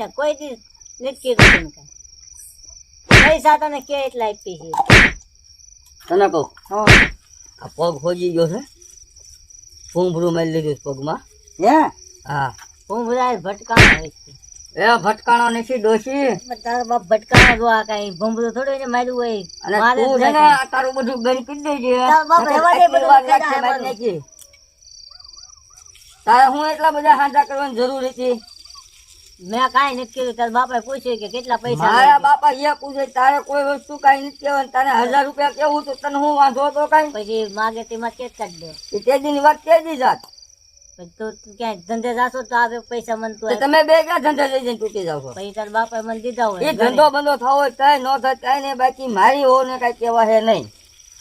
ને કોઈ દી નથી કીધું તને કાંઈ. પૈસા તને કે એટલા આપી છે. તને કહું? હા. આ પગ ખોજી ગયો છે. ભૂંભરું મારી લીધું પગમાં. હે? હા. હું ભટકાણો હોય છે. એ ભટકાણો નથી ડોશી. તારો બાપ ભટકાણો જો આ કઈ ભૂંભરું થોડું એને માર્યું હોય. અને તું છે ને તારું બધું બંધ કરી દેજે. તારો બાપ નકર દે બધું. તારે હું એટલા બધા હાંધા કરવાની જરૂર હતી? મેં કાંઈ નથી કર્યું તારા બાપાએ પૂછ્યું કે કેટલા પૈસા મારા બાપા એ પૂછે તારે કોઈ વસ્તુ કાંઈ નથી કહેવાની. તારે હજાર રૂપિયા કેવું તો તને હું વાંધો તો કાંઈ? પછી માગે તેમાં કેસ કાઢી દે. એ તે દીની વાત તે દી જાત તો ક્યાંય ધંધે જાશો તો આવે પૈસા મનતું તો તમે બે ક્યાં ધંધે લઈ જઈને તૂટી જાવ છો? પછી તારા બાપાએ મને દીધા એ હોય ધંધો બંધો થવો હોય કાંઈ ન થાય કાંઈ નહીં બાકી મારી હો ને કાંઈ કહેવા હે નહીં.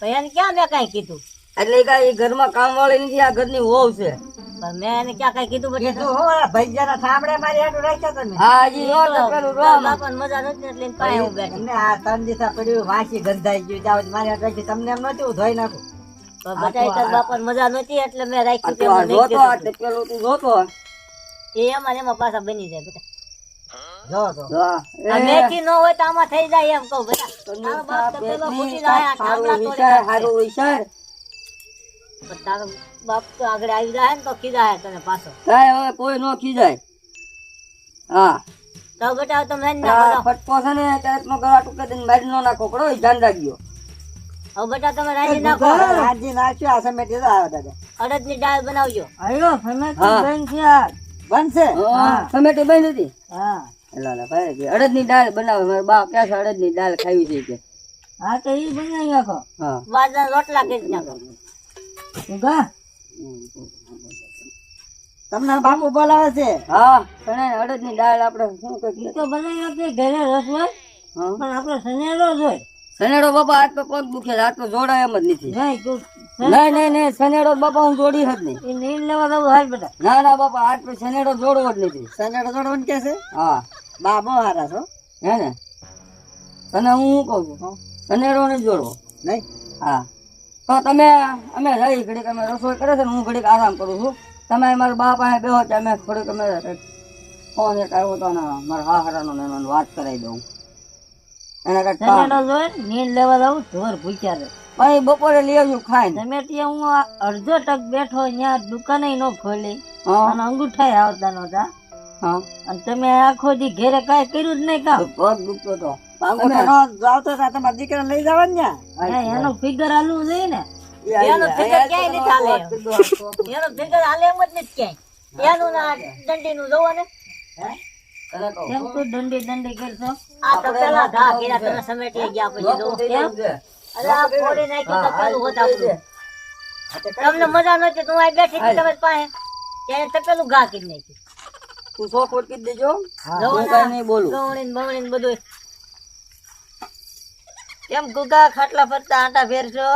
પછી એને ક્યાં મેં કાંઈ કીધું? એટલે એ કાંઈ ઘરમાં કામ વાળી નથી આ ઘરની વહુ છે. પણ મેં એને ક્યાં કાંઈ કીધું બટેટા? કીધું હો ભૈયાના ઠામડે મારી હાટુ રાખ્યા તમે. હા હજી નો તો પેલું તારા રોમ. મજા નથી એટલે એને હું બેઠી તમને આ ત્રણ દિવસા પડ્યું વાંચી ગંધાઈ ગયું જાવ મારી હાટુ રાખી. તમને એમ નતું ધોઈ નાખું. બધાય તારા બાપાને મજા નહોતી એટલે મેં રાખ્યું કે આ એમને નહીં જોતો આ પેલું તું જોતો. એ એમાં એમાં પાછા બની જાય બધા. જો તો મેથી નો હોય તો આમાં થઈ જાય એમ કહું બધા. તારો બાપ તો પેલો ફૂટી જાય વિચાર. પણ તારો બાપ તો આગળ આવી જાય ને તો ખીજાય તને પાછો. કાંઈ હવે કોઈ નો ખીજાય. હા. તો બેટા તમે એને ના ફટકો છે ને ક્યારેકનો ગળા ટૂંકે દઈને મારી નો નાખો પડો ધ્યાન રાખજો. હવે બેટા તમે રાજી નાખો. રાજી નાખ્યું આ દાદા. અડદની દાળ બનાવજો. હા. છે બનશે? હા. ટમેટી બંધ હતી? હા. એલા લા ભાઈ કે અડદની દાળ બનાવે મારા બા ક્યાં છે અડદની દાળ ખાવી છે કે? હા તો એ બનાવી નાખો. હા. બાજરાના રોટલા કરી નાખો. ઉગા તમને બાપુ બોલાવે છે? હા. પણ અડદની દાળ આપણે શું કહીએ તો બનાવી આપીએ ઘરે રસોઈ. હા. પણ આપણે સનેડો જોઈ. સનેડો બાપા આજ તો પગ દુખે હાથ તો જોડાય એમ જ નથી. નહીં નહીં નહીં સનેડો બાપા હું જોડી જ નહીં. એ નહીં લેવા દઉં હાલ બધા. ના ના બાપા હાથ તો સનેડો જોડવો જ નથી. સનેડો જોડવાનું કે છે? હા. બા બહુ હારા છો. હે ને? તને હું શું કહું છું? સનેડો નહીં જોડવો. નહીં. હા. તો તમે અમે રહી ઘડીક અમે રસોઈ કરે છે હું ઘડીક આરામ કરું છું. તમે મારા બા પાસે બેહો ત્યાં અમે થોડીક અમે ફોન એક આવ્યો હતો ને મારા હાહરાનો ને મને વાત કરાવી દઉં. એને જોઈ નીંદ લેવા દઉં ઢોર ભૂખ્યા છે પછી બપોરે લઈ આવજો ખાઈને. તમે ત્યાં હું અડધો ટક બેઠો ત્યાં દુકાને ન ખોલી. હા. અને અંગૂઠાય આવતા નહોતા. હા. અને તમે આખો દી ઘેરે કાંઈ કર્યું જ નહીં કામ? પગ દુખતો હતો આવતો તમારા દીકરા લઈ જવાનું ને એનું ફિગર હાલવું જોઈએ ને. એનો ફિગર ક્યાંય નથી હાલે. એનો ફિગર હાલે એમ જ નથી ક્યાંય. એનું ના દંડીનું જોવો ને. કેમ તું દંડી દંડી કરશો? આ તો પેલા ઘા કર્યા તમે સમેટી ગયા પછી જોવો. એવું અરે આ ફોડી નાખ્યું તો પેલું હોત આપણું. તમને મજા નહોતી તું હું બેઠી હતી તમારી પાસે. ત્યારે તપેલું ઘા કરી નાખ્યું. તું સો કીધી દેજો. હું. ને નહીં બોલું. ગવણીને બવણીને બધું કેમ ગુગા ખાટલા ફરતા આંટા ફેરશો?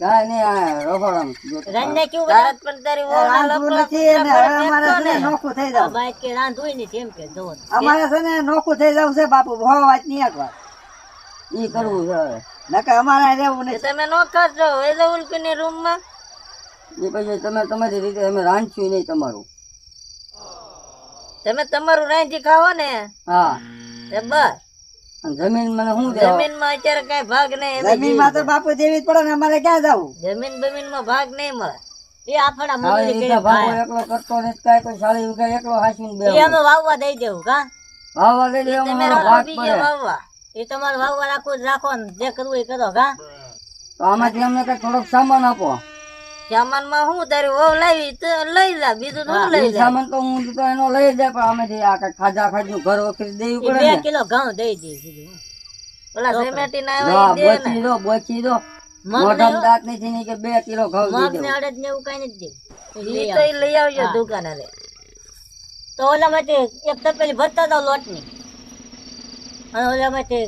કાંઈ નહીં આ રખોડામાં જોતો. રાંધને કેવું તારત પણ તારી વહુના રાંધવું લફડા નથી અને હવે ફેરશો અમારે છે ને ને. નોખું થઈ જાવ. બાઈ કે રાંધવું નથી એમ કે જોવો અમારે છે ને નોખું થઈ જવું છે બાપુ બહુ વાત નહીં એકવાર ઈ કરવું છે અમારે રહેવું નહીં તમે નો કરજો વેલો ઉલકીની રૂમમાં. એ પછી તમે તમારી રીતે અમે રાંધશું નહીં તમારું. તમે તમારું રાંધી ખાવો ને. હા. બસ. જમીન મને શું જમીનમાં અત્યારે કઈ ભાગ નહીં જમીનમાં તો બાપુ દેવી જ પડે ને અમારે ક્યાં જવું? જમીન બમીનમાં ભાગ નહીં મળે. એ આપણા મજૂરી. એકલો કરતો કાંઈ કોઈ એકલો હાંસીને અમે વાવવા દઈ દેવું કા? વાવવા દઈ દે, તમે ભાગ પડે. વાવવા. એ તમારે વાવવા રાખવું જ રાખો ને જે કરવું એ કરો કા? તો આમાંથી અમને કઈ થોડોક સામાન આપો. સામાનમાં હું તારી વહુ લાવી તો લઈ જા બીજું તો લઈ ઈ સામાન તો હું તો એનો લઈ જાય પણ અમે આ કઈ ખાજા નું ઘર વખરી દેવું પડે બે કિલો ઘઉં દઈ દે ઓલા સિમેન્ટી ના આવે દે બોચી દો બોચી દો મોઢમ દાંત નથી ની કે બે કિલો ઘઉં મગ દઈ ને દેવું. અડદ ને એવું કઈ નથી દેવું. એ લઈ આવજો. દુકાને તો ઓલા માટે એક તપેલી ભરતા દો લોટની અને ઓલા માટે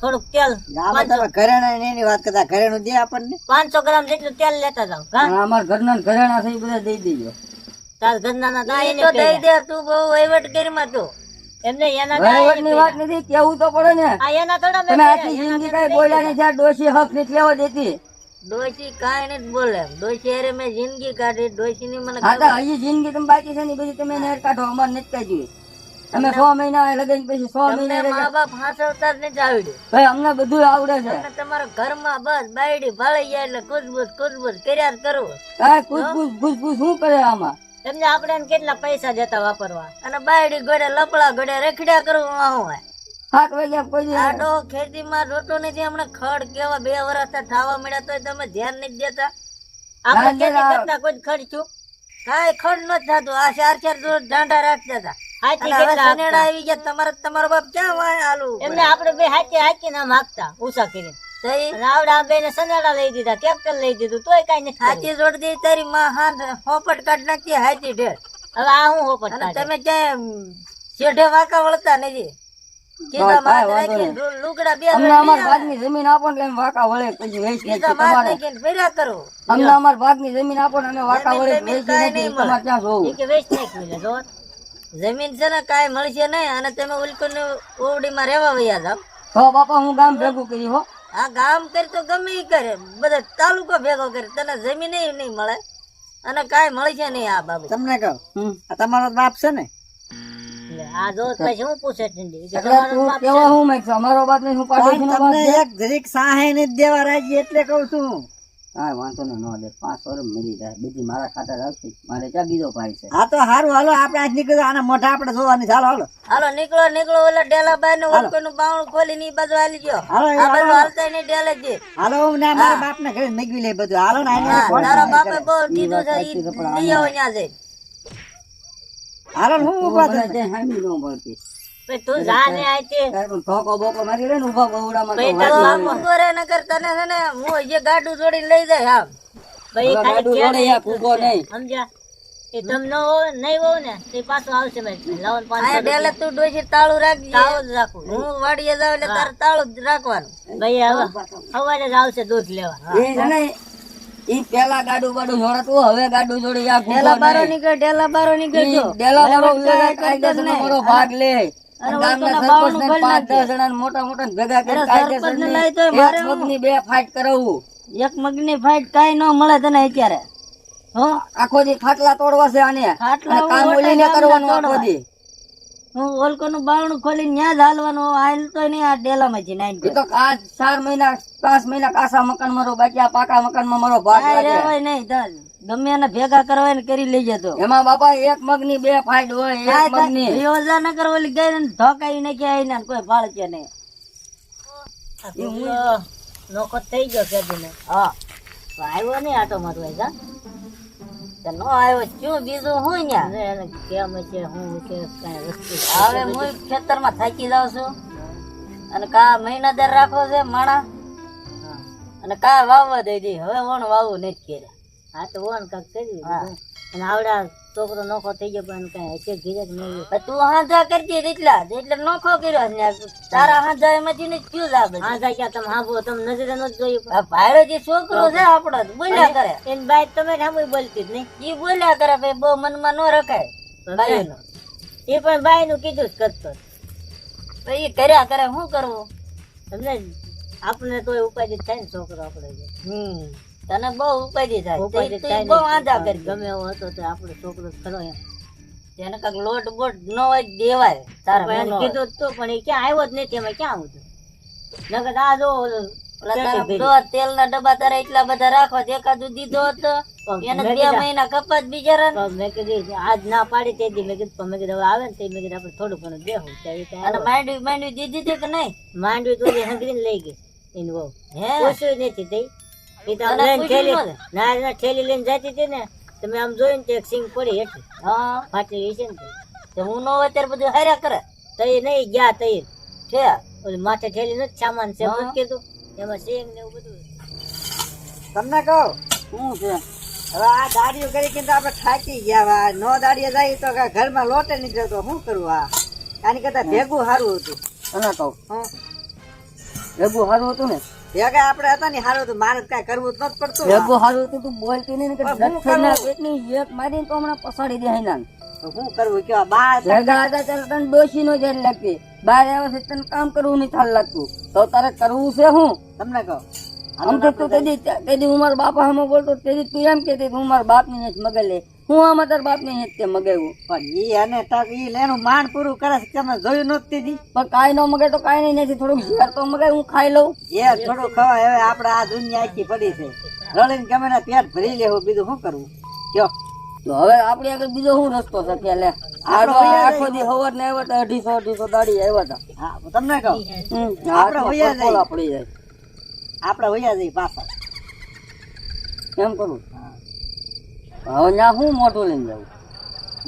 થોડુંક તેલ ઘરેણા એની વાત કરતા ઘરેણું દે આપણને. પાંચસો ગ્રામ જેટલું તેલ લેતા જાવ અમારા ઘરના ઘરેણા થઈ બધા દઈ દેજો. તાર ઘરના ના દાય તો દઈ દે તું બહુ વહીવટ કરી માં તું. એમને એના વહીવટની વાત નથી કેવું તો પડે ને? આ એના થોડા તમે જિંદગી કઈ બોલ્યા નથી જ્યાં ડોશી હક નથી લેવા દેતી. ડોશી કાઈ નથી બોલે. ડોશી અરે મેં જિંદગી કાઢી ડોશી ની મને હા તો હજી જિંદગી તમે બાકી છે ને બધી તમે નેર કાઢો અમારે નથી કાઢી અમે છ મહિના લગન પછી છ મહિના મા બાપ બાપ હાંસવતા જ નથી આવડ્યું ભાઈ અમને બધું આવડે છે. તમારા ઘરમાં બસ બાયડી ભાળી જાય એટલે કુજબુજ કુજબુજ કર્યા જ કરવું. કાંઈ કુસકુસ કુસકુસ શું કરે આમાં? તમને આપણે કેટલા પૈસા જતા વાપરવા? અને બાયડી ગોડે લપડા ગોડે રખડ્યા કરવું હોય. સાત વાગ્યા કોઈ આડો ખેતીમાં રોટો નથી હમણાં ખડ કેવા બે વર્ષ થવા મળ્યા તોય તમે ધ્યાન નથી દેતા. આપણે ના, ના, ખેતી કરતા કોઈ ખર્ચું કાંઈ ખડ નથી થતું આ ચાર ચાર દાંડા રાખતા હતા. આવી ગયા તમારે તમારો બાપ ક્યાં વાય આલુ એમને આપણે બે હાચી હાચી ના માગતા ઉષા કરીને. અને બે ને સનેડા લઈ દીધા કેપ્ટન લઈ દીધું તોય કઈ નથી હાચી જોડ દી તારી માં હાથ હોપટ કાઢ નાખી હાચી ઢેર. હવે આ હું હોપટ અને તમે ક્યાંય શેઢે વાંકા વળતા નથી. જમીન આપો ને વાકા વળે પછી અમાર ભાગની જમીન આપો ને અમે વાંકા વળે તમારે ક્યાં જોવું. જમીન છે ને કાંઈ મળશે નહીં અને તમે ઉલકુન ઓવડીમાં રહેવા વયા જાવ હો બાપા હું ગામ ભેગું કર્યું હો. આ ગામ કરે તો ગમે કરે બધા તાલુકો ભેગો કરે તને જમીન નહીં મળે અને કાંઈ મળશે નહીં આ બાબુ તમને કહું આ તમારો બાપ છે ને? આ જો પછી હું પૂછે કેવા હું મેં અમારો બાપ ને હું પાડો તમને એક ઘરીક સાહે નથી દેવા રાજી એટલે કહું છું. કાંઈ વાંધો ન નો દે પાંચ વર્ષ મળી જાય. બીજી મારા ખાતા રાખશે મારે ક્યાં બીજો ભાઈ છે? હા તો સારું હાલો આપણે આજ નીકળ્યો. આના મોઢા આપણે જોવાની. ચાલો હાલો. હાલો નીકળો નીકળો. ઓલા ડેલા નું ને ઓલકોનું બાવણું ખોલી ની બાજુ હાલી ગયો. હાલો આ બાજુ હાલતા ની ડેલે જે. હાલો હું ને મારા બાપ ને ઘરે નીકળી લે બધું. હાલો ને આને બાપે બહુ કીધું છે ઈ લઈ આવો ન્યા જઈને. હાલો ને હું ઊભા થાય હામી નો પછી તું જા ને આયથી. ધોકો બોકો મારી લે ને ઊભા બહુડામાં તો પછી વાત તારો નહીં. બાપ ઊભો તને છે ને હું જે ગાડું જોડીને લઈ જાય આમ. ભાઈ ગાડું જોડે યાર ઊભો નહીં. સમજ્યા? એ તમ ન નહીં હોય ને તે પાછો આવશે મેં લાવન પાંચ ડેલે તું ડોસી તાળું રાખજે. તાળું રાખું. હું વાડીએ જાવ એટલે તારે તાળું જ રાખવાનું. ભાઈ હવે સવારે જ આવશે દૂધ લેવા. એ ઈ પેલા ગાડું બાડું જોડતું હવે ગાડું જોડી ડેલા બારો નીકળે ડેલા બારો નીકળ ડેલા બારો. ભાગ લે. મોટા મોટા ભેગા કરી અરે કાયદેસરની સરપંચને લઈ તોય મારે એક હું. પગની બે ફાઇટ કરાવવું એક મગની ફાઇટ કાઈ ન મળે તને અત્યારે. હો? આખો દી ખાટલા તોડવા છે આને. ખાટલા કામ ઓલીને કરવાનું આખો દી. હું ઓલકોનું બાવણું ખોલીને ન્યા જ હાલવાનું. હાલ તો નહીં આ ડેલામાંથી નાઈન એ તો આ ચાર મહિના પાંચ મહિના કાસા મકાન મારો બાકી આ પાકા મકાનમાં મારો ભાગ રહેવાય નહીં ગમે એને ભેગા કરવા ને કરી લઈ જતો એમાં બાપા એક મગની બે ફાઇટ હોય એક મગની. યોજા ન કરવા ઓલી ગઈ ને ધોકાઈ ને ક્યાંય ને કોઈ ભાળ કે નહીં નોખો થઈ ગયો કેદીને હા. આવ્યો નહીં આટો મારવા જા તો નો આવ્યો શું બીજું હું ન્યા? કેમ છે હું છે કઈ વસ્તુ હવે હું ખેતરમાં થાકી જાઉં છું. અને કા મહિના દર રાખો છે માણા? અને કા વાવવા દઈ દે હવે વણ વાવવું નથી કર્યા. હા તો વણ કાક કરી અને આવડા છોકરો નોખો થઈ ગયો પણ કઈ હશે ઘીરે જ નહીં તું હાંધા કરતી એટલા એટલે નોખો કર્યો ને. તારા હાંધા એમાંથી ને ક્યું લાગે હાંધા ક્યાં તમે હાંભો? તમે નજરે ન જોયું. ભાડો જે છોકરો છે આપણો બોલ્યા કરે. એની બાઈ તમે સામે બોલતી જ નહીં. એ બોલ્યા કરે ભાઈ બહુ મનમાં ન રખાય. બાઈનું. એ પણ બાઈ નું કીધું જ કરતો તો એ કર્યા કરે શું કરવું? તમને આપણે તો ઉપાધિ થાય ને છોકરો આપડે હમ. તને બહુ ઉપાધિ થાય. ઉપાધિ થાય બહુ આંધા કરી ગમે એવો હતો તો આપણો છોકરો ખરો એમ. તેને કાંઈક લોટ બોટ ન હોય દેવાય. તારા કીધું તો પણ એ ક્યાં આવ્યો જ નહીં તેમાં ક્યાં આવું નકર આ જો તેલના ડબ્બા તારા એટલા બધા રાખવા એકાદું દીધો હતો. એને બે મહિના કપાત બિચારા મેં કીધું આજ ના પાડી તે દી. મેં કીધું મેં કીધું આવે ને તે. મેં કીધું આપણે થોડું ઘણું દેવું. અને માંડવી માંડવી દીધી હતી કે નહીં? માંડવી તો હંગરીને લઈ ગઈ. એની હે? ઓછું નથી તે એ તો લઈને થેલી ના ના થેલી લઈને જતી હતી ને તમે આમ જોયું તો એક સિંગ પડી હેઠી હા. ફાટેલી છે ને તો. હું નો અત્યારે બધું હાર્યા કરે? તઈ નહીં ગયા તઈ છે. ઓલી માથે થેલી નથી સામાન છે એમ કીધું. એમાં સિંગ ને એવું બધું. તમને કહું શું છે? હવે આ દાડીઓ કરી કે આપણે થાકી ગયા હવે આ નો દાડીએ જાય તો ઘરમાં લોટે નહીં જતો શું કરવું આ? આની કરતા ભેગું સારું હતું. તને કહું. ભેગું સારું હતું ને? ભેગા આપણે હતા ને સારું તો મારે કઈ કરવું જ નથી પડતું. ભેગું સારું હતું તું બોલતી નહીં કે દક્ષિણના પેટની એક મારીને તો હમણાં પસાડી દે તો શું કરવું? કેવા બા ભેગા હતા ત્યારે તને ડોશી નો જેલ લાગતી. બાર આવે છે તને કામ કરવું નહીં થાલ લાગતું. તો તારે કરવું છે હું? તમને કહું? આમ તો તું તેદી તેદી હું મારા બાપા સામે બોલતો તેદી તું એમ કે હું મારા બાપની મગજ લે. હું આમાં તાર બાપને ને તે મગાવ્યું? પણ એ અને તક એ લેનું માંડ પૂરું કરે છે તમે જોયું નહોતી દી પણ કાંઈ ન મગાય તો કાંઈ નહીં નથી થોડુંક ઝેર તો મગાય હું ખાઈ લઉં. એ થોડું ખવાય હવે આપણે આ દુનિયા આખી પડી છે. રળીને ગમે ને પેટ ભરી લેવું બીજું શું કરવું? કયો તો હવે આપણી આગળ બીજો શું રસ્તો છે કે લે? આડો આખો દી હવાર ને આવ્યા હતા અઢીસો અઢીસો દાડી આવ્યા હતા હા તમને કહું. આપણે હાથમાં વયા પડી જાય. આપણે વૈયા જઈએ પાછા. કેમ કરું. હવે ત્યાં હું મોટું લઈને જાઉં?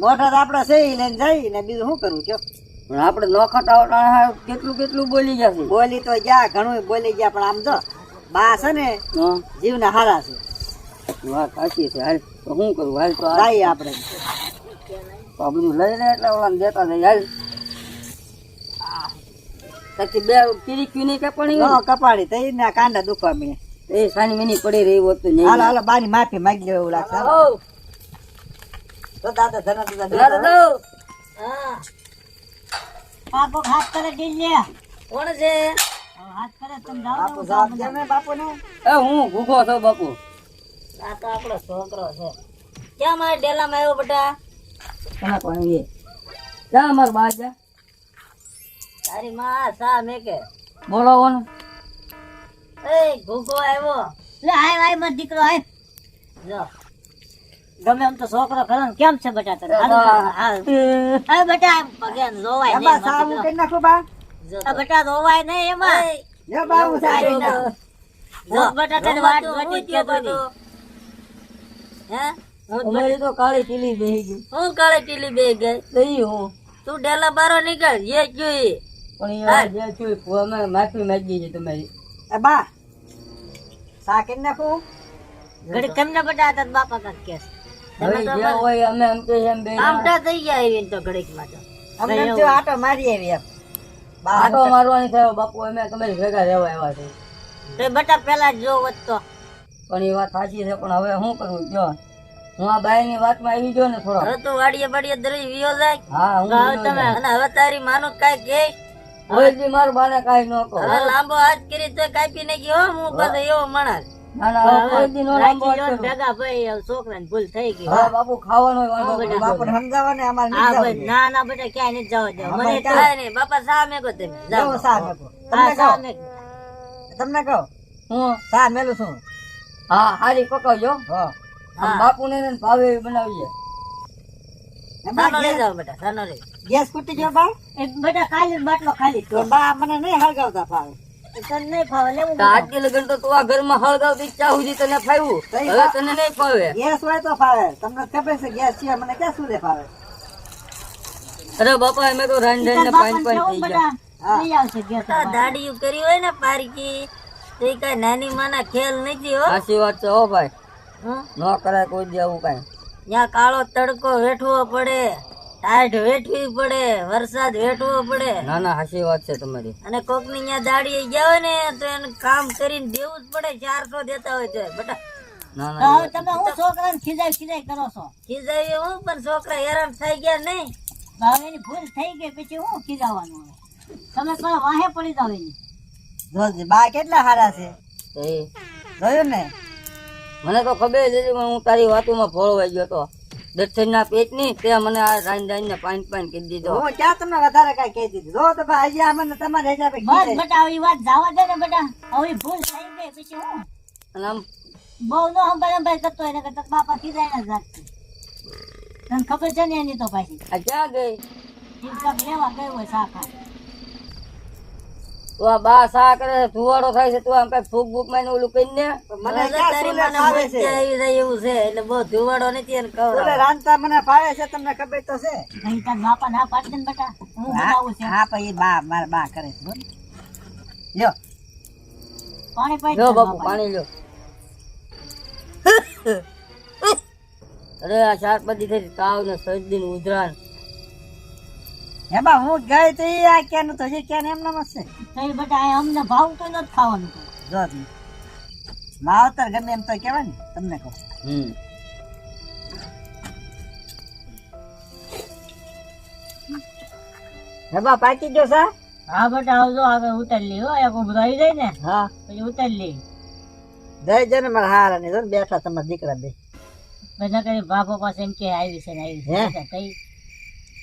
મોટા તો આપણે છે ઈ લઈને જઈ ને બીજું શું કરવું કયો? પણ આપણે ન આવતા કેટલું કેટલું બોલી જશે બોલી તો ગયા ઘણું બોલી ગયા પણ આમ જો બા છે ને જીવના હારા છે. વાત સાચી છે હાલ તો શું કરું? હાલ તો આવી આપણે. આ લઈ લે એટલે ઓલા દેતા નહીં હાલ. પછી બે કિરીક્યું નહીં કપાણી કપાડી નો તો ઈ ના કાંડા દુખવા મળે એ સાની મની પડી રહી હોત નહીં હાલો હાલો બાની માફી માંગી લેવું લાગશે તો દાદા ધના દાદા દાદા દાદા. હા. બાપુ હાથ કરે ડીલે કોણ છે? હાથ કરે તમે જાઓ બાપુ ને એ હું ભૂખો છું બાપુ. આ તો આપણો છોકરો છે. ક્યાં મારે ડેલામાં આવ્યો બેટા? તમે કોણ એ? જા અમાર બાજા? તારી માં સા મેકે બોલાવો ને. એ ભૂખો આવ્યો. લે આય આય મત દીકરો આય. જો ગમે એમ તો છોકરો ખરો ને કેમ છે બેટા તને? હા. બેટા પગે ને નહીં સાવું કરી નાખો બા. બેટા જોવાય નહીં એમાં. લે બાબુ સાહેબ જો બેટા તને વાત જોતી જ કહેતો હે? હું તો કાળી ટીલી બેહી ગઈ. હું કાળે ટીલી બે ગઈ? લઈ હું. તું ડેલા બારો નીકળ જે જોઈ. પણ જે માફી માંગી છે તમારી. એ બા સા કરી નાખું. ઘડી કેમને બેટા તાર બાપા કાક હોય અમે કે એમ બે આમટા થઈ ગયા એવી તો ઘડીકમાં તો. અમને એમ આટો મારી આવી એમ. આટો મારવાની થયો બાપુ અમે તમારી ભેગા રહેવા આવ્યા છે તે બેટા પેલા જો વધતો પણ એ વાત સાચી છે પણ હવે શું કરવું જો. હું આ બાઈની વાતમાં આવી ગયો ને થોડો તું વાડીએ વાડીએ દરી વિયો જાય હા હું હવે તમે અને હવે તારી માનો કઈ કે હવે મારું બાને કાઈ ન કહો. લાંબો હાથ કરી તો કાપી નાખી હો હું પાછો એવો માણસ. છોકરાને ભૂલ થઈ ગઈ. બાપુ ખાવાનો વાંધો બેટા. નહીં. બાપુને સમજાવો ને અમારે હા નહીં ભાઈ જવું. ના ના બેટા ક્યાંય નથી જવા દે મને ક્યાં? નહીં. બાપા સા મેકો તમે. જાઓ. જાઓ. સા મેકો. હા તમને કહો. કહો. હું? સા મેલું છું. હા હારી પકાવજો હો. આમ ને ભાવે બનાવીએ. સાનો લઈ જાઓ બેટા સાનો લઈ ગેસ ખૂટી ગયો બા બેટા ખાલી બાટલો ખાલી. તો બા મને નહીં હળગાવતા ફાવે તને નહીં ફાવે લેવું તો લગન તો તું આ ઘરમાં હળગાવતી ચા સુધી તને ફાવ્યું? હવે તને નહીં ફાવે. ગેસ હોય તો ફાવે. તમને ખબર છે ગેસ છે મને ક્યાં સુરે ફાવે? અરે બાપા અમે તો પાણી થઈ ગયા. દાડીયું કરી હોય ને પારકી તો એ કઈ નાની માના ખેલ નથી હો. સાચી વાત છે હો ભાઈ? ન કરાય કોઈ દી કઈ કાંઈ. ત્યાં કાળો તડકો વેઠવો પડે. ટાઢ વેઠવી પડે વરસાદ વેઠવો પડે. ના ના સાચી વાત છે તમારી. અને કોકની ત્યાં દાડી ગયા હોય ને તો એને કામ કરીને દેવું જ પડે ચારસો દેતા હોય તો. બેટા ના ના તમે હું છોકરાને ખીજાય ખીજાય કરો છો? ખીજાય હું પણ છોકરા હેરાન થઈ ગયા નહીં. હવે એની ભૂલ થઈ ગઈ પછી હું ખીજાવાનું તમે કોઈ વાહે પડી જાવ એની. બા કેટલા સારા છે? જોયું ને? મને તો ખબર જ હું તારી વાતોમાં ફોળવાઈ ગયો તો. દર્શનના પેટની તે મને આ રાઈન રાંધને પાણી પાણી કરી દીધો. હું ક્યાં તમને વધારે કઈ કહી દીધું જો તો ભાઈ હજી મને તમારે હિસાબે ખીજાય. બટા આવી વાત જવા દે ને બટા. હવે ભૂલ થઈ ગઈ પછી હું? અને આમ બહુ નો સંભાળ સંભાળ કરતો એને કરતા બાપા કીધા ને જાતથી તને ખબર છે ને એની તો પાછી આ ક્યાં ગઈ? ચિંતા લેવા ગયો હોય શાખા તું આ બા સા કરે ધુવાડો થાય છે તું આમ કઈ ફૂક બૂકમાં ઓલું કરીને મને ક્યાં સુલે ફાવે છે? એવું છે એટલે બહુ ધુવાડો નથી એને સુલે રાંધતા મને ફાવે છે તમને ખબર તો છે? અહીં તાર બાપા ના પાડી દે બેટા. હું બનાવું છે? હા પછી બા મારા બા કરે છે બોલ. લ્યો. પાણી પાઈ લો બાપુ પાણી લો અરે આ ચાર પદી થઈ તાવ ને શરદી ને ઉધરાણ. બા હું ગઈ તો આ ક્યાંનું તો હજી ક્યાં એમ નામ છે? તઈ બેટા આ અમને ભાવતું નથી ખાવાનું. જો માવતર ગમે એમ તો કહેવાય ને તમને કહું. હમ. હે પાકી ગયો સા હા બેટા આવજો આગળ ઉતારી લે હો એક બધું આવી જાય ને હા. પછી ઉતારી લે. દઈ જને મારા હારા ને બેઠા તમારા દીકરા બે. બધા કરી બાપો પાસે એમ કે આવી છે ને આવી છે. હે?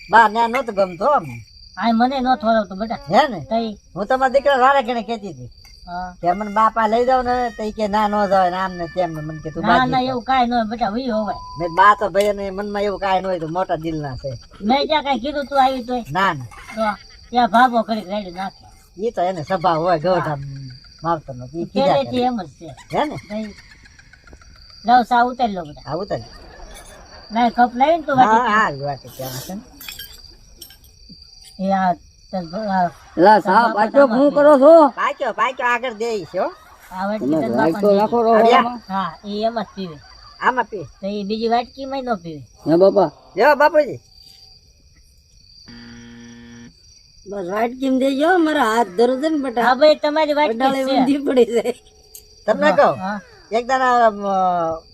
બેટા, તઈ બા ના નહોતું ગમતો આય આ મને ન થોડવતો બેટા. હે ને? તઈ હું તમારા દીકરા વારે કેને કહેતી હતી. હા. કે મને બાપા લઈ જાવ ને તઈ કે ના નો જાવ ને આમ ને તેમ ને મને કે તું ના ના એવું કાઈ ન હોય બેટા વી હોય મે બા તો ભાઈ ને મનમાં એવું કાઈ ન હોય તો મોટા દિલ ના છે. મેં ક્યાં કઈ કીધું તું આવી તો ના ના. તો ત્યાં ભાભો કરી રેડી નાખે. ઈ તો એને સભા હોય ગોઠા માવતર નો ઈ કીધા કે એમ જ છે. હે ને? તઈ લાવ સા ઉતારી લો બેટા આવું તો ના કપ લઈને તું હા હા વાત ત્યાં છે લા સા પાછો શું કરો છો? પાક્યો પાક્યો આગળ દેઈશ હો. તમે તલ રાઈટ તો બાપાને રાખો દીધી. રહો હા એ એમ જ પીવે. આમાં પી. તો એ બીજી વાટકીમાં ન પીવે. હે બાપા? જો બાપુજી. બસ કેમ દેજો મારા હાથ ધરો છે ને બેટા. હા ભાઈ તમારી વાટકી ઊંધી પડી જાય. તમને કહો હા. એક દાડા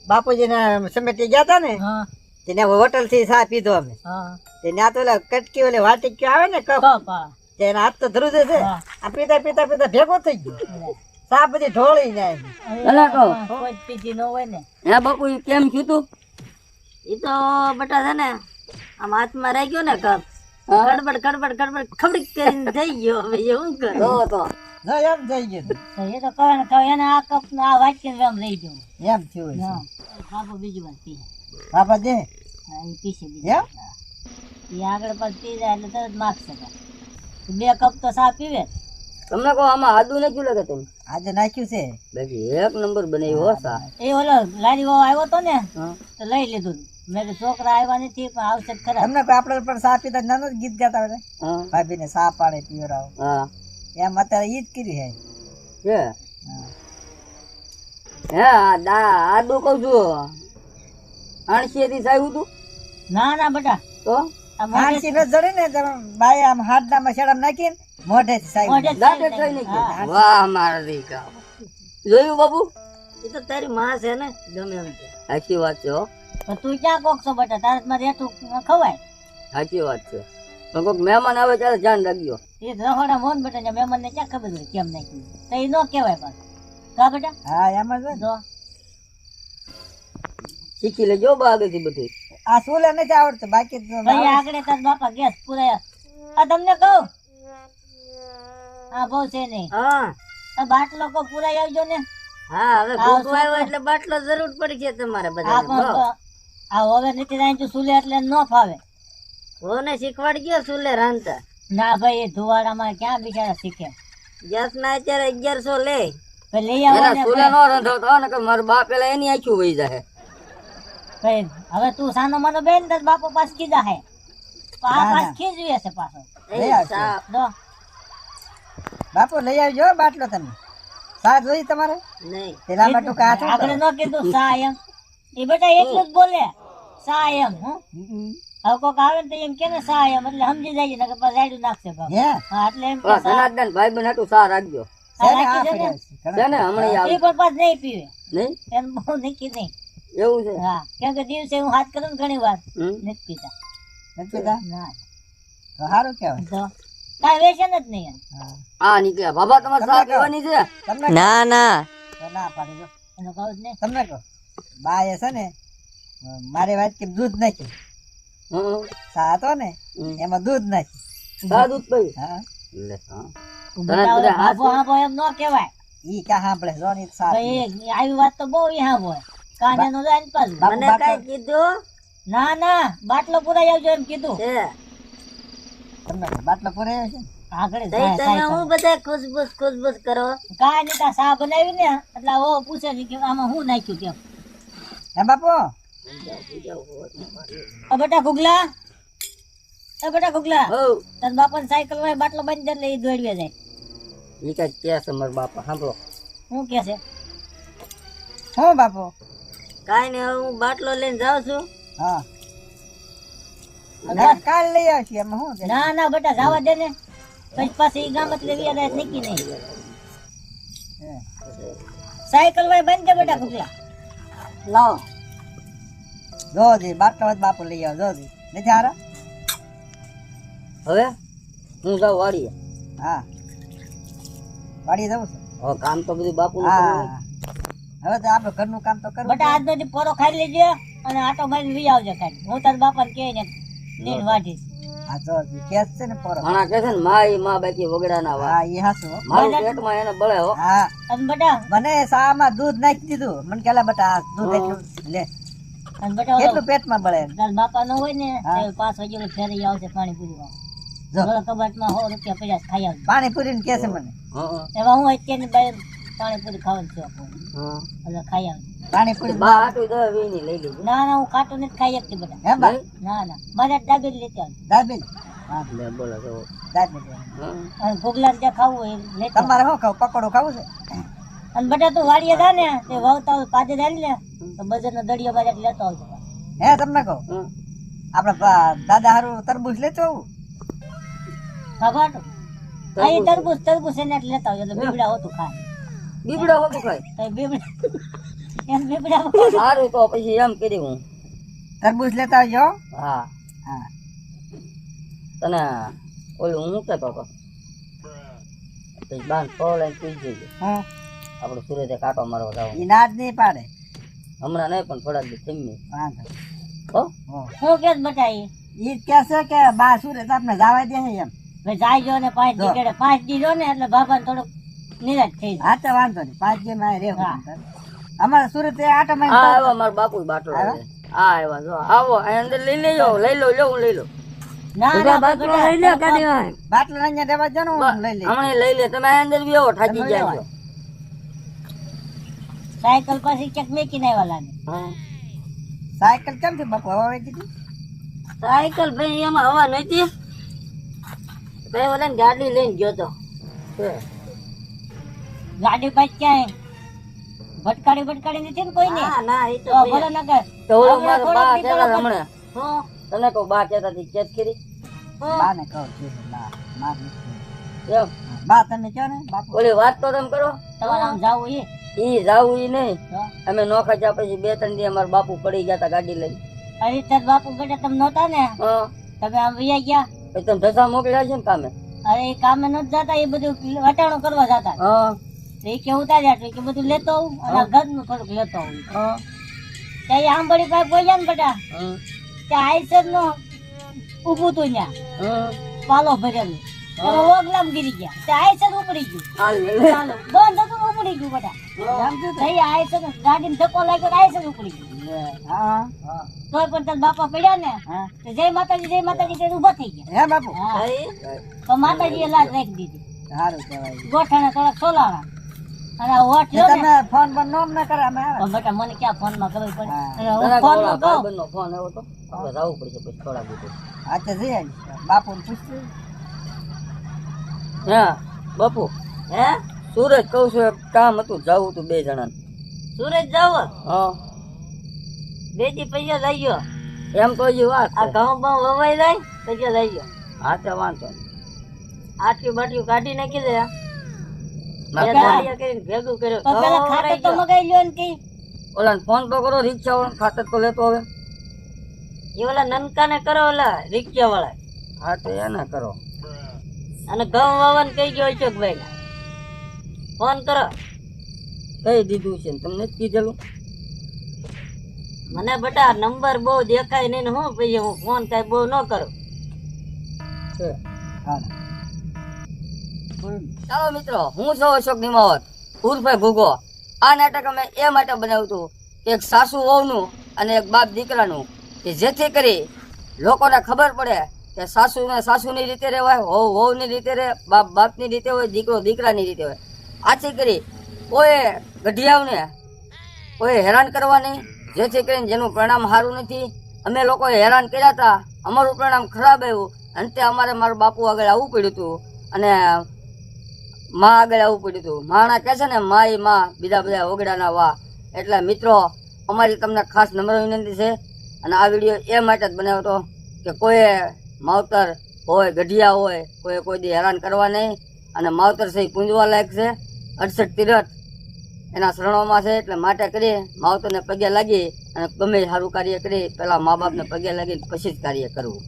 બાપુજી ને સમેટી ગયા હતા ને? હા. તેને હોટલથી સા પીધો અમે. તેને આ તો ઓલા કટકી ઓલી વાટકી આવે ને કપ? તેને હાથ તો ધ્રુજે છે. આ પીતા પીતા પીતા ભેગો થઈ ગયો. સા બધી ઢોળી જાય અલા કહો. કોઈ જ પીધી હોય ને. હે બકુ કેમ થયું તું એ તો બટા છે ને આમ હાથમાં રહી ગયો ને કપ. ગડબડ ગડબડ ગડબડ ખબડી કરીને થઈ ગયો. હવે એવું કરો? જો તો. એમ થઈ ગયું. એ તો કહે ને એને આ કપ ને આ આમ લઈ ગયો. એમ થયું બીજી વાર પી દે. એ પીશે બીજી એ આગળ પાછ પી જાય એટલે તરત માગશે બે. કપ તો સા પીવે. તમને કહો આમાં આદુ નથી લાગે તમે આજે નાખ્યું છે. બાકી એક નંબર બનાવ્યો હો સા. એ ઓલો લારી વાળો આવ્યો તો ને તો લઈ લીધું. મેં છોકરા આવ્યા નથી પણ આવશે ખરા. તમને આપણે પણ ચા પીતા નાનો જ ગીત ગાતા હોય હા. ભાભી ને ચા પાડે પીવડાવો. એમ અત્યારે ઈ જ કર્યું છે છે હે આ દા આદુ કહું છું. આણસી થી સાવ્યું તું ના ના બેટા. તો? આણસી ન જડે ને બાય આમ હાડનામાં શેડામાં નાખીને મોઢેથી સાહેબ. મોઢે જ દાંતે ખાઈ થઈ જાય. વાહ મારા દીકરા. જોયું બાબુ એ તો તારી માં છે ને ગમે એમ સાચી વાત છે હો. તું ક્યાં કોક છો બેટા? તારે માં રેઠું ખવાય. સાચી વાત છે. પણ કોક મહેમાન આવે ત્યારે ધ્યાન રાખજો. એ રહોડા મોન બેટા ને મહેમાન ને ક્યાં ખબર હોય કેમ નાખ્યું? તો એ ન કહેવાય પણ. કા બેટા? હા એમ જ હોય ને. જો. શીખી લેજો બા આગળથી બધું. આ સુલે નથી આવડતું બાકી ભાઈ આગળ તાર બાપા ગેસ પુરાયા. આ તમને કહું? હા બહુ છે નહીં હા. બાટલો કો પુરાઈ આવજો ને? હા હવે ભૂખ આવ્યો એટલે બાટલો જરૂર પડી છે તમારે બધા આ હવે નથી રાંધ્યું સુલે એટલે ન ફાવે. કોને શીખવાડ ગયો સુલે રાંધતા. ના ભાઈ એ ધુવાડામાં ક્યાં બિચારા શીખે? ગેસ ના અત્યારે અગિયારસો લે. તો લઈ આવો સુલે નો રાંધો ને કે મારા બાપ પેલા એની આખું વહી જાય ભાઈ હવે તું સાનો માનો બેન તાર બાપો પાસ કીધા હે. પા પાસ ખીજવી હશે પાછો? લઈ આવશે. જો. બાપુ લઈ આવજો બાટલો તમે સા જોઈ તમારે? નહીં. પેલા બાટુ કાચું આગળ ન કીધું સા એમ એ બેટા એટલું જ બોલે. સા એમ હું હવે કોક આવે ને તો એમ કે ને સા એમ એટલે સમજી જાય ને કે પછી આડું નાખશે બાપ હા? એટલે એમ કે સા ભાઈ બન હાટું સા રાખજો. સા રાખી દે ને. પડ્યા છે. છે ને હમણાં એ પણ પાછ નહીં પીવે. નહીં? એમ બહુ નહીં નહીં એવું છે? હા. કેમ કે દિવસે હું હાથ કરું ને ઘણી વાર. નથી પીતા. નથી પીતા? ના. સારું કહેવાય. તો કાંઈ વેસન જ નહીં હા. આ નીકળ્યા. બાબા તમારે સા કહેવાની છે? ના ના. ના પાડી દો. એનું કહું જ નહીં તમને કહો. બા એ છે ને મારે વાત કે દૂધ નાખ્યું. સાતો સા ને એમાં દૂધ નાખ્યું. સા દૂધ પી? હા. લે બધા એમ ન કહેવાય. ઈ ક્યાં સાંભળે જો ને આવી વાત તો બહુ ઈ હાંભો કાને નો જાય પાછું. બાપુ બાટલો- કીધું? ના ના બાટલો પુરાઈ આવજો એમ કીધું. તમને બાટલો પુરાઈ આવશે ને? આગળ જાય સાયકલ. બધા ખુશબુશ ખુશબુશ કરો? કાંઈ નહીં તાર સા બનાવી ને? એટલે ઓ પૂછે છે કે આમાં શું નાખ્યું કેમ હે બાપુ? અ બેટા ગુગલા અ બેટા ગુગલા હો બાપાને સાયકલમાં બાટલો બંધ એટલે એ દોડવે જાય. ઈ કઈ કે છે મારા બાપા સાંભળો. શું કે છે? હું બાપુ. કાઈ ને હું બાટલો લઈને જાઉં છું. હા. ના, કાલ લઈ આવશે એમાં ના ના બેટા જવા દે ને. પછી પાછી ગામત લેવી વ્યાજ નીકી નહીં. સાયકલ વાય બંધ દે બેટા ગુગલા લાવ. જોજી બાટલો બાપુ લઈ આવો જોજી નથી હારા? હવે? હું જાઉં વાડીએ. હા. વાડી જાઉં છું. કામ તો બધું બાપુ હા. હવે તો આપણે ઘરનું કામ તો કરવું બટા આજનો દી પોરો ખાઈ લેજે અને આટો મારી રી આવજે ખાલી હું તાર બાપાને કહે ને લઈને વાઢીશ. આ જો કેસ છે ને પોરો. ઘણા કે છે ને મા ઈ બાકી વગડાના વા હા એ હાસુ હો. પેટમાં એને બળે હો. હા. અને બટા મને દૂધ નાખી દીધું. મને કેલા બટા દૂધ એટલું લે. અને બટા ઓલો પેટમાં બળે? તાર બાપા નો હોય ને પાંચ વાગે ફેરી આવશે પાણી પૂરી જો કબાટમાં હો રૂપિયા પચાસ ખાઈ આવશે પાણી પૂરીને કે છે મને. હા એમાં હું અત્યારની બાય પાણી પૂરી ખાવાનું છે હા. એટલે ખાઈ આવજો. પાણી બા આટલું દસ વીસ લઈ લીધું ના ના હું કાટું નથી ખાઈ શકતી બધા. હે બા? ના ના. મારે દાબેલી લેતી આવજો. દાબેલ? હા. લે બોલો તો દાબેલ. અને ભોગલા જ્યાં ખાવું હોય તમારે શું ખાવું? પકોડો ખાવું છે? અને બેટા તું વાડીએ જા ને તે વાવતા હોય પાજે દાલી ને તો બજારનો દડિયો બાજાર લેતો આવજો. હે તમને કહું? આપણે દાદા હારું તરબૂચ લેતો આવું? અહીં તરબૂચ. તરબૂચ એને લેતા આવજો એટલે હોતું ખાય. બીબડા હોતું ખાય. બીબડા એમ બીબડા સારું તો પછી એમ કરી હું. તરબૂચ લેતા આવજો. હા. હા. તને ઓલું હું કહેતો હતો પછી બાંધ પવલાઈને પી જઈએ હા. આપણે સુરતે કાંટો મારવા જવાનું ઈ નાદ નહીં પાડે. હમણાં નહીં પણ થોડાક દી થઈ વાંધો હો? હો. હું કે બતાવી? ઈ કે છે કે બા સુરત આપણે જવા દે છે એમ. જાય જો ને પાંચ દી પાંચ દી જો ને એટલે બાબા થોડુંક નિરાશ થઈ જાય હા તો વાંધો નહીં. પાંચ અમારે સુરત એ આટો માં બાપુ બાટલો આ આવ્યા જો આવો અંદર લઈ લેજો લઈ લો લો લઈ લો ના ના બેટા, બાટલો અહીંયા દેવા જો ને લઈ લઈ હમણાં લઈ લે તમે અંદર બી આવો સાયકલ પછી ચક મેકીને આવ્યા લાગે. સાયકલ કેમ થી બાપુ હવા વેચી હતી? સાયકલ ભાઈ એમાં હવા નહોતી. ભાઈ ઓલા ગાડી લઈને ગયો તો. ગાડી પાછી ક્યાંય? ભટકાડી ભટકાડી નથી ને કોઈ ને ના એ તો ભલે ન કર તો મારો બા હમણાં. હું. તને કહું બા કેતા હતી ચેત કરી બા ને કહો છું બા બા તમે કહો ને બાપુ. ઓલી વાત તો તમે કરો. તમારે આમ જાવું એ ઈ જાવું ઈ નહીં. અમે નોખા જ્યાં પછી બે ત્રણ દી અમારા બાપુ પડી ગયા ગાડી લઈ અરે તાર બાપુ તમે નહોતા ને? તમે આમ વૈયા ગયા? પછી તમે ધસા મોકલ્યા છે ને કામે? અરે કામે નથી જતા એ બધું વટાણો કરવા જતા. હા. તો એ કે ઉતાર્યા તો કે બધું લેતો આવું અને ઘરનું થોડુંક લેતો આવું. ત્યાં આંબળી પાસે ને બેટા ત્યાં આઈસર નો ઊભું હતું ત્યાં પાલો ભરેલું. ઓગલામ ગીરી ગયા. ત્યાં આઈસર ઉપડી ગયું. બંધ હતું ઉપડી ગયું બેટા થઈ ગાડી ને ધક્કો લાગ્યો તો આઈસર ઉપડી ગયું. હા. તોય પણ તાર બાપા પડ્યા ને તો જય માતાજી જય માતાજી ઊભા થઈ ગયા. હે બાપુ? હા. તો માતાજીએ લાજ રાખી દીધી. સારું કહેવાય. ગોઠણે થોડાક સોલાણા. અને આ લ્યો તમે ફોન પર નોમ ના કરે અમે આવે. બેટા મને ક્યાં ફોનમાં ખબર પડે? હા. અને હું તને ફોનમાં કહું. ભાઈબંધનો ફોન આવ્યો તો? આપણે જવું પડશે પછી થોડા દીધું હા તો જઈ બાપુ ને હા બાપુ. હે? સુરજ કહું છું કામ હતું જવું તું બે જણા સુરજ જાવ? હા. બે દી પૈસા લઈ ગયો એમ તો હજી વાત આ. ઘઉં બહુ વવાઈ જાય પૈસા લઈ ગયો હા તે વાંધો નહીં. આટલી બાટલી કાઢી નાખી દે. ભેગું કર્યું. ને ફોન તો કરો રિક્ષા વાળા ખાતર તો લેતો હવે. એ ઓલા નનકા ને કરો ઓલા રિક્ષા વાળા હા તો એને કરો. અને ઘઉં વાવન કઈ ગયો અશોકભાઈ. ફોન કરો. કઈ દીધું છે તમને જ કીધેલું. મને બટા નંબર બહુ દેખાય નહીં ને હું પછી હું ફોન કઈ બહુ ન કરું. છે. હા. ચાલો મિત્રો, હું છું અશોક નિમાવત ઉર્ફે ભૂગો આ નાટક અમે એ માટે બનાવ્યું હતું એક સાસુ વહુનું અને એક બાપ દીકરાનું, કે જેથી કરી લોકોને ખબર પડે કે સાસુને સાસુની રીતે રહેવાય, વહુ વહુની રીતે રહે, બાપ બાપની રીતે હોય, દીકરો દીકરાની રીતે હોય. આથી કરી કોઈ ગઢિયાઓને કોઈ હેરાન કરવા નહીં. જેથી કરીને જેનું પરિણામ સારું નથી. અમે લોકોએ હેરાન કર્યા હતા. અમારું પરિણામ ખરાબ આવ્યું. અંતે અમારે મારા બાપુ આગળ આવવું પડ્યું હતું. અને માં આગળ આવવું પડ્યું હતું. માણા કહે છે ને માયમાં બીજા બધા ઓગડાના વા. એટલે મિત્રો, અમારી તમને ખાસ નમ્ર વિનંતી છે અને આ વીડિયો એ માટે જ બનાવ્યો હતો કે કોઈએ માવતર હોય, ગઢિયા હોય, કોઈ કોઈ દી હેરાન કરવા નહીં અને માવતર સહી પૂંજવા લાયક છે. અડસઠ તિરઠ એના શરણોમાં છે, એટલે માટે કરી માવતરને પગે લાગી અને ગમે સારું કાર્ય કરી પહેલાં મા બાપને પગે લાગી પછી જ કાર્ય કરવું.